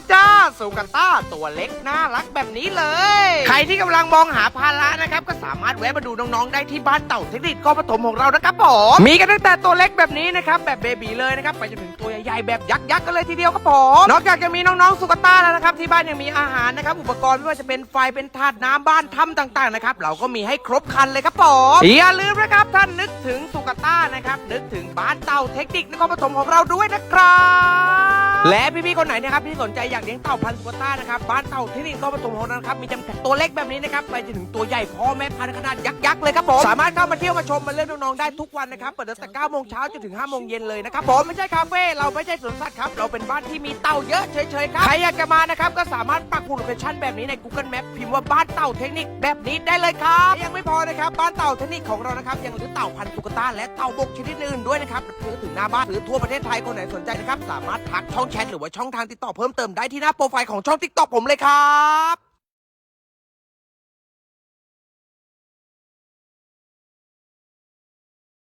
แล้วจ้าสุกาต้าตัวเล็กน่ารักแบบนี้เลย ใครที่กำลังมองหาภาระนะครับก็สามารถแวะมาดูน้องๆได้ที่บ้านเต่าเทคนิคกปฐมของเรานะครับผมมีกันตั้งแต่ตัวเล็กแบบนี้นะครับแบบเบบีเลยนะครับไปจนถึงตัวใหญ่ๆแบบยักษ์ๆกันเลยทีเดียวครับผมนอกจากจะมีน้องๆสุกาต้าแล้วนะครับที่บ้านยังมีอาหารนะครับอุปกรณ์ไม่ว่าจะเป็นไฟเป็นถาดน้ำบ้านถ้ำต่างๆนะครับเราก็มีให้ครบครันเลยครับผมอย่าลืมนะครับท่านนึกถึงสุกาต้านะครับนึกถึงบ้านเต่าเทคนิคนครปฐมของเราด้วยนะครับ และพี่ๆคนไหนนะครับที่สนใจอยากเลี้ยงเต่าพันธุ์สุกต้านะครับบ้านเต่าเทคนิคนครปฐมของเรานะครับมีจำกัดตัวเล็กแบบนี้นะครับไปจนถึงตัวใหญ่พ่อแม่พันธุ์ขนาดยักษ์ๆเลยครับผมสามารถเข้ามาเที่ยวมาชมมาเล่นน้องๆได้ทุกวันนะครับเปิดตั้งแต่9โมงเช้าจนถึง5โมงเย็นเลยนะครับผมไม่ใช่คาเฟ่เราไม่ใช่สวนสัตว์ครับเราเป็นบ้านที่มีเต่าเยอะเฉยๆครับใครอยากจะมานะครับก็สามารถปักหมุดโลเคชั่นแบบนี้ใน Google Map พิมพ์ว่าบ้านเต่าเทคนิคแบบนี้ได้เลยครับยังไม่พอนะครับบ้านเต่าเทคนิคของเรานะครับยังเหลือเต่าพันธุ์สุกต้าและเต่าบกชนิดอื่นด้วยนะครับซื้อถึงหน้าบ้านหรือทั่วประเทศไทยคนไหนสนใจนะครับสามารถทักช่องแชทหรือว่าช่องทางติดต่อเพิ่มเติมได้ที่หน้าโปรไฟล์ของช่อง TikTok ผมเลยครับ